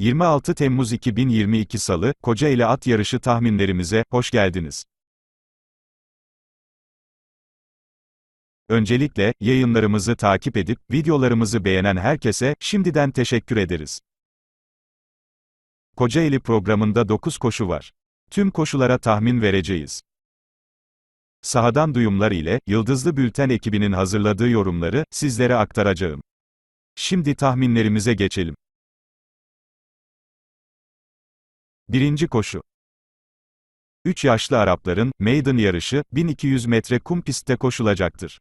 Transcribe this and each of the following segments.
26 Temmuz 2022 Salı, Kocaeli At Yarışı tahminlerimize hoş geldiniz. Öncelikle, yayınlarımızı takip edip, videolarımızı beğenen herkese, şimdiden teşekkür ederiz. Kocaeli programında 9 koşu var. Tüm koşulara tahmin vereceğiz. Sahadan duyumlar ile, Yıldızlı Bülten ekibinin hazırladığı yorumları, sizlere aktaracağım. Şimdi tahminlerimize geçelim. Birinci koşu. 3 yaşlı Arapların, maiden yarışı, 1200 metre kum pistte koşulacaktır.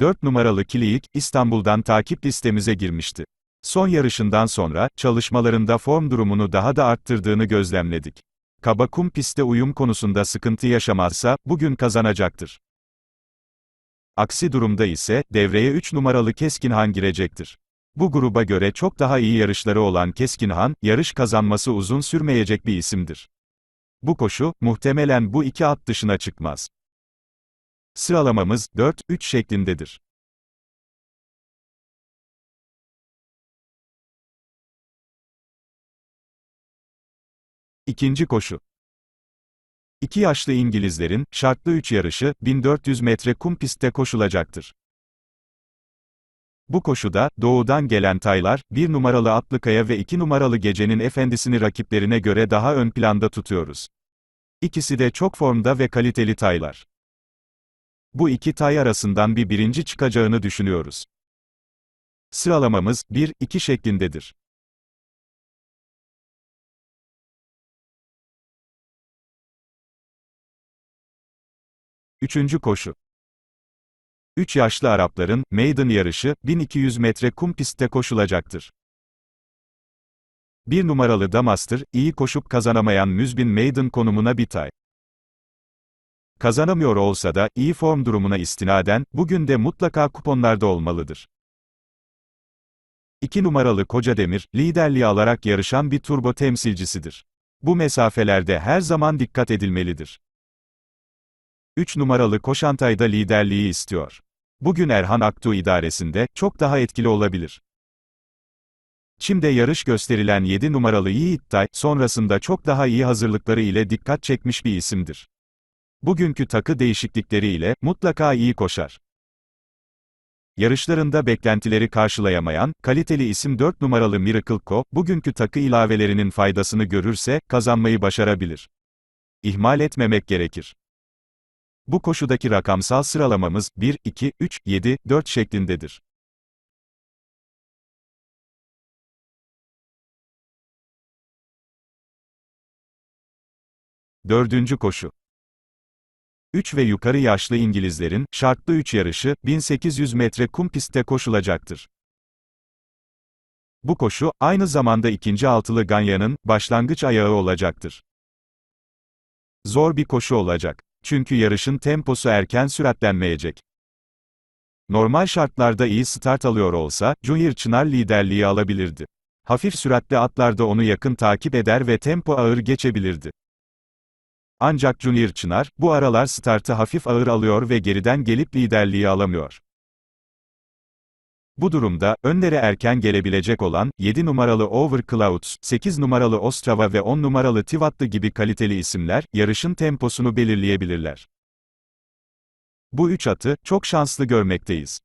4 numaralı Kiliyik, İstanbul'dan takip listemize girmişti. Son yarışından sonra, çalışmalarında form durumunu daha da arttırdığını gözlemledik. Kaba kum pistte uyum konusunda sıkıntı yaşamazsa, bugün kazanacaktır. Aksi durumda ise, devreye 3 numaralı Keskinhan girecektir. Bu gruba göre çok daha iyi yarışları olan Keskinhan, yarış kazanması uzun sürmeyecek bir isimdir. Bu koşu, muhtemelen bu iki at dışına çıkmaz. Sıralamamız, 4-3 şeklindedir. İkinci koşu. İki yaşlı İngilizlerin, şartlı 3 yarışı, 1400 metre kum pistte koşulacaktır. Bu koşuda, doğudan gelen taylar, 1 numaralı Atlıkaya ve 2 numaralı Gecenin Efendisi'ni rakiplerine göre daha ön planda tutuyoruz. İkisi de çok formda ve kaliteli taylar. Bu iki tay arasından bir birinci çıkacağını düşünüyoruz. Sıralamamız, 1-2 şeklindedir. Üçüncü koşu. 3 yaşlı Arapların, maiden yarışı, 1200 metre kum pistte koşulacaktır. 1 numaralı Damastır, iyi koşup kazanamayan Müzbin maiden konumuna bir tay. Kazanamıyor olsa da, iyi form durumuna istinaden, bugün de mutlaka kuponlarda olmalıdır. 2 numaralı Koca Demir, liderliği alarak yarışan bir turbo temsilcisidir. Bu mesafelerde her zaman dikkat edilmelidir. 3 numaralı Koşantay'da liderliği istiyor. Bugün Erhan Aktu idaresinde, çok daha etkili olabilir. Çim'de yarış gösterilen 7 numaralı Yiğit Tay, sonrasında çok daha iyi hazırlıkları ile dikkat çekmiş bir isimdir. Bugünkü takı değişiklikleriyle, mutlaka iyi koşar. Yarışlarında beklentileri karşılayamayan, kaliteli isim 4 numaralı Miracle Co, bugünkü takı ilavelerinin faydasını görürse, kazanmayı başarabilir. İhmal etmemek gerekir. Bu koşudaki rakamsal sıralamamız, 1, 2, 3, 7, 4 şeklindedir. Dördüncü koşu. 3 ve yukarı yaşlı İngilizlerin, şartlı 3 yarışı, 1800 metre kum pistte koşulacaktır. Bu koşu, aynı zamanda ikinci altılı Ganya'nın, başlangıç ayağı olacaktır. Zor bir koşu olacak. Çünkü yarışın temposu erken süratlenmeyecek. Normal şartlarda iyi start alıyor olsa, Junior Çınar liderliği alabilirdi. Hafif süratli atlarda onu yakın takip eder ve tempo ağır geçebilirdi. Ancak Junior Çınar, bu aralar startı hafif ağır alıyor ve geriden gelip liderliği alamıyor. Bu durumda, önlere erken gelebilecek olan, 7 numaralı Overclouds, 8 numaralı Ostrava ve 10 numaralı Tivatlı gibi kaliteli isimler, yarışın temposunu belirleyebilirler. Bu üç atı, çok şanslı görmekteyiz.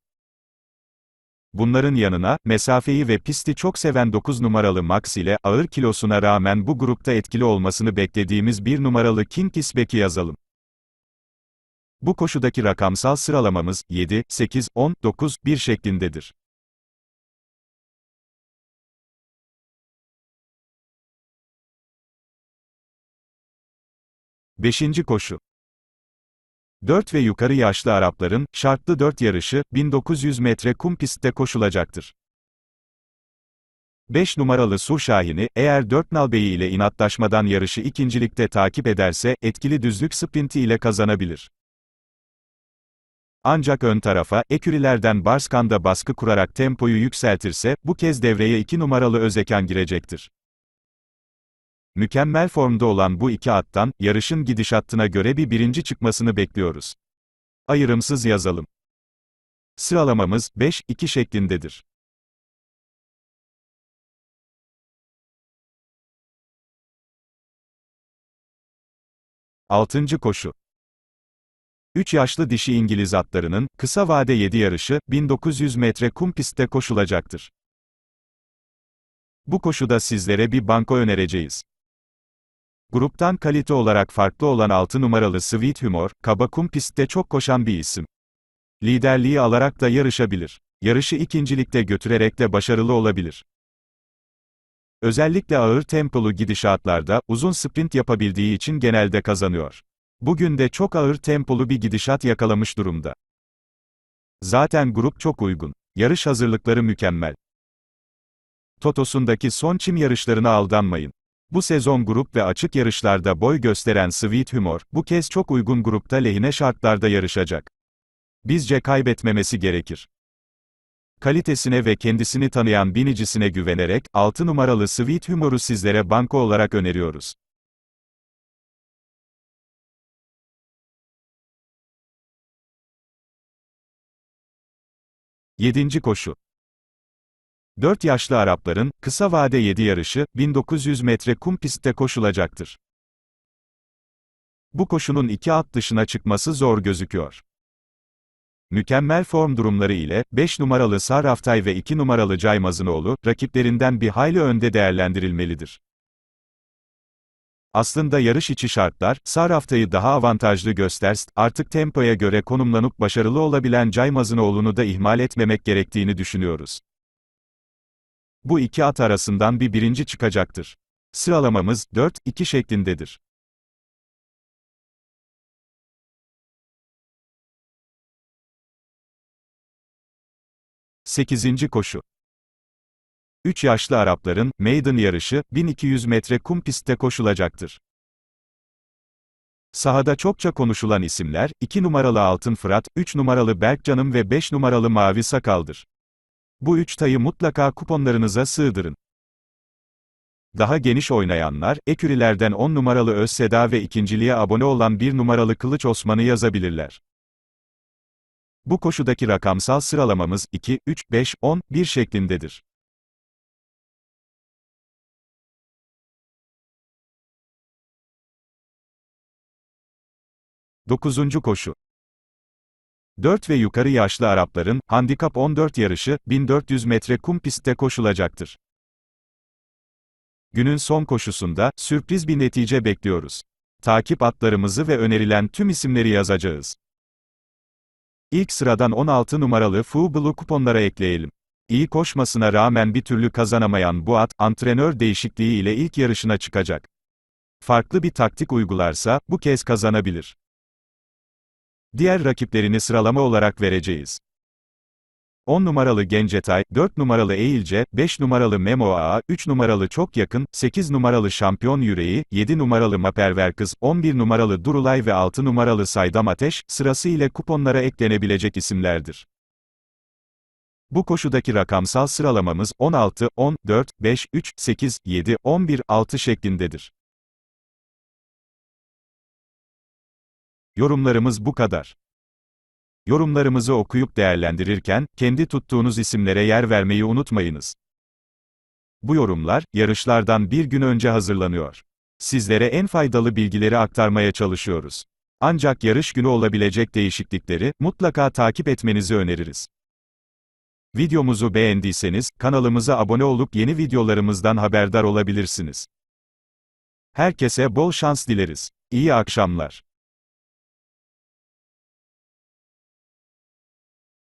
Bunların yanına, mesafeyi ve pisti çok seven 9 numaralı Max ile, ağır kilosuna rağmen bu grupta etkili olmasını beklediğimiz 1 numaralı King Isbek'i yazalım. Bu koşudaki rakamsal sıralamamız, 7, 8, 10, 9, 1 şeklindedir. Beşinci koşu. 4 ve yukarı yaşlı Arapların, şartlı 4 yarışı, 1900 metre kum pistte koşulacaktır. 5 numaralı Sur Şahin'i, eğer 4 nalbeyi ile inatlaşmadan yarışı ikincilikte takip ederse, etkili düzlük sprinti ile kazanabilir. Ancak ön tarafa, ekürilerden Barskan'da baskı kurarak tempoyu yükseltirse, bu kez devreye 2 numaralı Özekan girecektir. Mükemmel formda olan bu iki attan, yarışın gidişatına göre bir birinci çıkmasını bekliyoruz. Ayrımsız yazalım. Sıralamamız 5-2 şeklindedir. Altıncı koşu 3 yaşlı dişi İngiliz atlarının, kısa vade 7 yarışı, 1900 metre kum pistte koşulacaktır. Bu koşuda sizlere bir banko önereceğiz. Gruptan kalite olarak farklı olan 6 numaralı Sweet Humor, kaba kum pistte çok koşan bir isim. Liderliği alarak da yarışabilir. Yarışı ikincilikte götürerek de başarılı olabilir. Özellikle ağır tempolu gidişatlarda, uzun sprint yapabildiği için genelde kazanıyor. Bugün de çok ağır tempolu bir gidişat yakalamış durumda. Zaten grup çok uygun. Yarış hazırlıkları mükemmel. Totos'undaki son çim yarışlarına aldanmayın. Bu sezon grup ve açık yarışlarda boy gösteren Sweet Humor, bu kez çok uygun grupta lehine şartlarda yarışacak. Bizce kaybetmemesi gerekir. Kalitesine ve kendisini tanıyan binicisine güvenerek, 6 numaralı Sweet Humor'u sizlere banko olarak öneriyoruz. Yedinci koşu 4 yaşlı Arapların, kısa vade 7 yarışı, 1900 metre kum pistte koşulacaktır. Bu koşunun iki at dışına çıkması zor gözüküyor. Mükemmel form durumları ile, 5 numaralı Saraftay ve 2 numaralı Caymazınoğlu, rakiplerinden bir hayli önde değerlendirilmelidir. Aslında yarış içi şartlar, Saraftay'ı daha avantajlı gösterst, artık tempoya göre konumlanıp başarılı olabilen Caymazınoğlu'nu da ihmal etmemek gerektiğini düşünüyoruz. Bu iki at arasından bir birinci çıkacaktır. Sıralamamız, 4-2 şeklindedir. Sekizinci koşu 3 yaşlı Arapların, maiden yarışı, 1200 metre kum pistte koşulacaktır. Sahada çokça konuşulan isimler, 2 numaralı Altın Fırat, 3 numaralı Berkcanım ve 5 numaralı Mavi Sakal'dır. Bu üç tayı mutlaka kuponlarınıza sığdırın. Daha geniş oynayanlar, ekürilerden 10 numaralı Özseda ve ikinciliğe abone olan 1 numaralı Kılıç Osman'ı yazabilirler. Bu koşudaki rakamsal sıralamamız 2, 3, 5, 10, 1 şeklindedir. Dokuzuncu koşu 4 ve yukarı yaşlı Arapların, handikap 14 yarışı, 1400 metre kum pistte koşulacaktır. Günün son koşusunda, sürpriz bir netice bekliyoruz. Takip atlarımızı ve önerilen tüm isimleri yazacağız. İlk sıradan 16 numaralı Fu Blue kuponlara ekleyelim. İyi koşmasına rağmen bir türlü kazanamayan bu at, antrenör değişikliği ile ilk yarışına çıkacak. Farklı bir taktik uygularsa, bu kez kazanabilir. Diğer rakiplerini sıralama olarak vereceğiz. 10 numaralı Gencetay, 4 numaralı Eğilce, 5 numaralı Memo Ağa, 3 numaralı Çok Yakın, 8 numaralı Şampiyon Yüreği, 7 numaralı Maperver Kız, 11 numaralı Durulay ve 6 numaralı Saydam Ateş, sırası ile kuponlara eklenebilecek isimlerdir. Bu koşudaki rakamsal sıralamamız 16, 10, 4, 5, 3, 8, 7, 11, 6 şeklindedir. Yorumlarımız bu kadar. Yorumlarımızı okuyup değerlendirirken, kendi tuttuğunuz isimlere yer vermeyi unutmayınız. Bu yorumlar, yarışlardan bir gün önce hazırlanıyor. Sizlere en faydalı bilgileri aktarmaya çalışıyoruz. Ancak yarış günü olabilecek değişiklikleri, mutlaka takip etmenizi öneririz. Videomuzu beğendiyseniz, kanalımıza abone olup yeni videolarımızdan haberdar olabilirsiniz. Herkese bol şans dileriz. İyi akşamlar.